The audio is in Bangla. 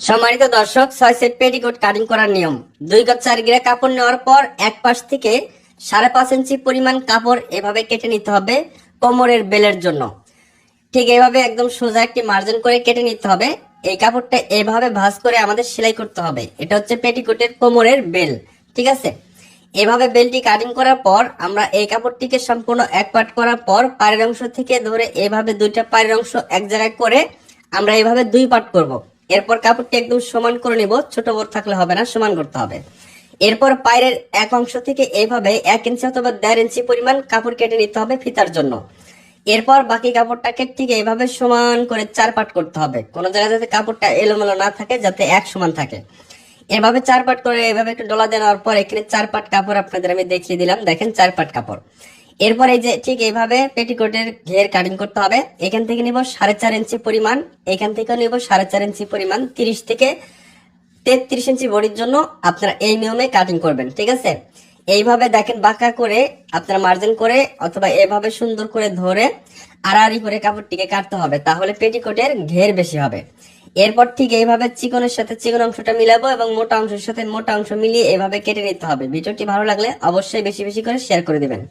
সম্মানিত দর্শক ছয় সেট পেটিকোট কাটিং করার নিয়ম। দুই গজ চার গিরা কাপড় নেওয়ার পর এক পাশ থেকে সাড়ে পাঁচ ইঞ্চি পরিমাণ কাপড় এভাবে কেটে নিতে হবে কোমরের বেলের জন্য। ঠিক এইভাবে একদম সোজা একটি মার্জিন করে কেটে নিতে হবে। এই কাপড়টা এভাবে ভাঁজ করে আমাদের সেলাই করতে হবে। এটা হচ্ছে পেটিকোটের কোমরের বেল, ঠিক আছে? এভাবে বেলটি কাটিং করার পর আমরা এই কাপড়টিকে সম্পূর্ণ এক পাট করার পর পায়ের অংশ থেকে ধরে এভাবে দুইটা পায়ের অংশ এক জায়গায় করে আমরা এভাবে দুই পাট করব। এরপর কাপড়টি একদম সমান করে নিব, ছোট বড় থাকলে হবে না, সমান করতে হবে। এরপর পায়ের এক অংশ থেকে এইভাবে এক ইঞ্চি অথবা দেড় ইঞ্চি পরিমাণ কাপড় কেটে নিতে হবে ফিতার জন্য। এরপর বাকি কাপড়টাকে ঠিক এইভাবে সমান করে চার পাট করতে হবে। কোনো জায়গায় যাতে কাপড়টা এলোমেলো না থাকে, যাতে এক সমান থাকে। এভাবে চার পাট করে এভাবে একটু ডলা দেওয়ার পর এখানে চার পাট কাপড় আপনাদের আমি দেখিয়ে দিলাম। দেখেন চার পাট কাপড়। এরপর এই যে ঠিক এইভাবে পেটিকোটের ঘের কাটিং করতে হবে। এখান থেকে নিব সাড়ে চার ইঞ্চি পরিমাণ। এখান থেকে নিব সাড়ে চার ইঞ্চি পরিমাণ। তিরিশ থেকে তেত্রিশ ইঞ্চি বডির জন্য আপনারা এই নিয়মে কাটিং করবেন, ঠিক আছে? এইভাবে দেখেন বাঁকা করে আপনারা মার্জিন করে অথবা এভাবে সুন্দর করে ধরে আড়াআড়ি করে কাপড়টিকে কাটতে হবে, তাহলে পেটিকোটের ঘের বেশি হবে। এরপর ঠিক এইভাবে চিকনের সাথে চিকন অংশটা মিলাবো এবং মোটা অংশের সাথে মোটা অংশ মিলিয়ে এভাবে কেটে নিতে হবে। ভিডিওটি ভালো লাগলে অবশ্যই বেশি বেশি করে শেয়ার করে দিবেন।